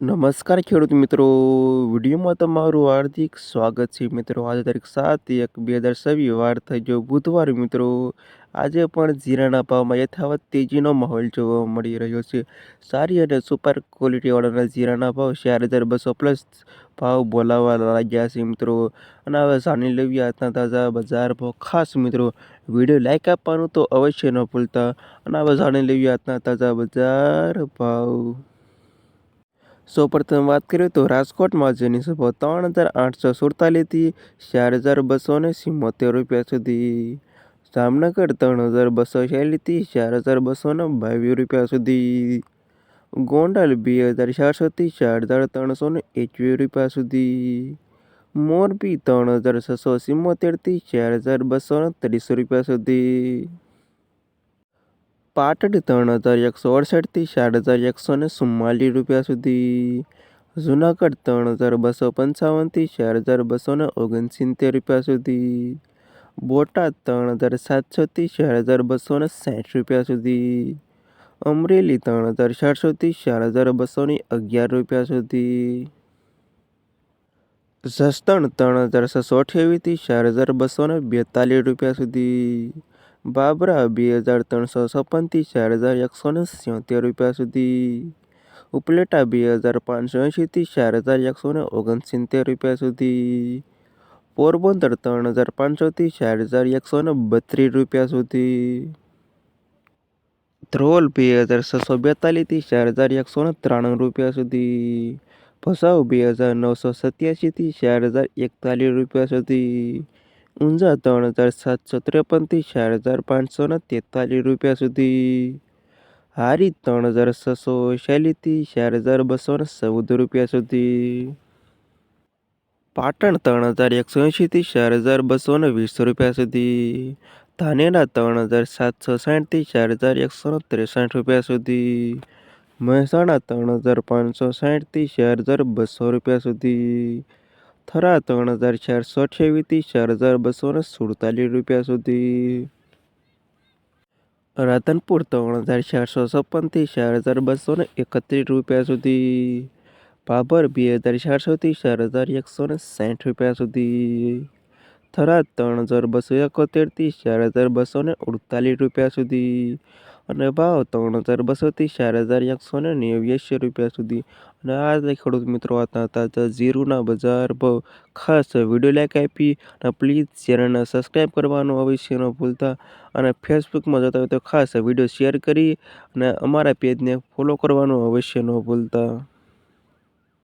નમસ્કાર ખેડૂત મિત્રો. વિડીયોમાં તમારું હાર્દિક સ્વાગત છે મિત્રો. આજે તારીખ સાત એક બે હજાર છવ્વીસ વાર થઈ ગયો બુધવાર મિત્રો. આજે પણ જીરાના ભાવમાં યથાવત તેજીનો માહોલ જોવા મળી રહ્યો છે. સારી અને સુપર ક્વોલિટીવાળાના જીરાના ભાવ ચાર હજાર બસો પ્લસ ભાવ બોલાવવા લાગ્યા છે મિત્રો. અને હવે જાણી લેવી આજના તાજા બજાર ભાવ ખાસ મિત્રો. વીડિયો લાઇક આપવાનું તો અવશ્ય ન ભૂલતા. અને હવે જાણી લેવી આજના તાજા બજાર ભાવ. સૌપ્રથમ વાત કરીએ તો રાજકોટમાં જેની સભા ત્રણ હજાર આઠસો સુડતાલીસથી ચાર હજાર બસો ને સિત્તોતેર રૂપિયા સુધી. જામનગર ત્રણ હજાર બસો ચાલીસથી ચાર હજાર બસો ને બાવીસ રૂપિયા સુધી. ગોંડલ બે હજાર ચારસોથી ચાર હજાર ત્રણસો ને એકવીસ રૂપિયા સુધી. મોરબી ત્રણ હજાર છસો સિત્તોતેરથી ચાર હજાર બસો ને ત્રીસ રૂપિયા સુધી. પાટણ ત્રણ હજાર એકસો અડસઠથી ચાર હજાર એકસો ને ચુમ્માલીસ રૂપિયા સુધી. જુનાગઢ ત્રણ હજાર બસો પંચાવનથી ચાર હજાર બસો ને ઓગણસિત્તેર રૂપિયા સુધી. બોટાદ ત્રણ હજાર સાતસોથી ચાર હજાર બસો ને સાઠ રૂપિયા સુધી. અમરેલી ત્રણ હજાર ચારસોથી ચાર હજાર બસો ને અગિયાર રૂપિયા સુધી. જસદણ ત્રણ હજાર છસો અઠ્યાવીસથી ચાર હજાર બસો ને બેતાલીસ રૂપિયા સુધી. બાબરા બે હજાર ત્રણસો છપ્પનથી ચાર હજાર એકસો ને સિત્તેર રૂપિયા સુધી. ઉપલેટા બે હજાર પાંચસો એંશીથી ચાર હજાર એકસો ને ઓગણસિત્તેર રૂપિયા સુધી. પોરબંદર ત્રણ હજાર પાંચસોથી ચાર હજાર એકસો ને બત્રીસ રૂપિયા સુધી. ધ્રોલ બે હજાર છસો બેતાલીસથી ચાર હજાર એકસો ને ત્રાણું રૂપિયા સુધી. ભસાઉ બે હજાર નવસો સત્યાસીથી ચાર હજાર એકતાલીસ રૂપિયા સુધી. ઊંઝા ત્રણ હજાર સાતસો ત્રેપનથી ચાર હજાર પાંચસો ને તેતાલીસ રૂપિયા સુધી હારી ત્રણ હજાર છસો ચાલીસથી ચાર હજાર બસો ને ચૌદ રૂપિયા સુધી પાટણ ત્રણ હજાર એકસો એંશીથી ચાર હજાર બસો ને વીસ રૂપિયા સુધી ધાનેરા ત્રણ હજાર સાતસો સાઠથી ચાર હજાર એકસો ને ત્રેસઠ રૂપિયા સુધી મહેસાણા ત્રણ હજાર પાંચસો સાઠથી ચાર હજાર બસો રૂપિયા સુધી થરા ત્રણ હજાર ચારસો અઠ્યાવીસથી ચાર હજાર બસો ને સુડતાલીસ રૂપિયા સુધી. રાધનપુર ત્રણ હજાર ચારસો છપ્પનથી ચાર હજાર બસો ને એકત્રીસ રૂપિયા સુધી. ભાભર બે હજાર ચારસોથી ચાર હજાર એકસો ને સાઠ રૂપિયા સુધી. થરાદ ત્રણ હજાર બસો એકોતેરથી ચાર હજાર બસો ને અડતાલીસ રૂપિયા સુધી. અને ભાવ ત્રણ હજાર બસોથી ચાર હજાર એકસો ને નેવ્યાસી રૂપિયા સુધી. અને આ ખેડૂત મિત્રો હતા તાજા જીરુના બજાર ભાવ. ખાસ વીડિયો લાઈક આપી અને પ્લીઝ ચેનલને સબસ્ક્રાઈબ કરવાનું અવશ્ય ન ભૂલતા. અને ફેસબુકમાં જતા હોય તો ખાસ વીડિયો શેર કરી અને અમારા પેજને ફોલો કરવાનું અવશ્ય ન ભૂલતા.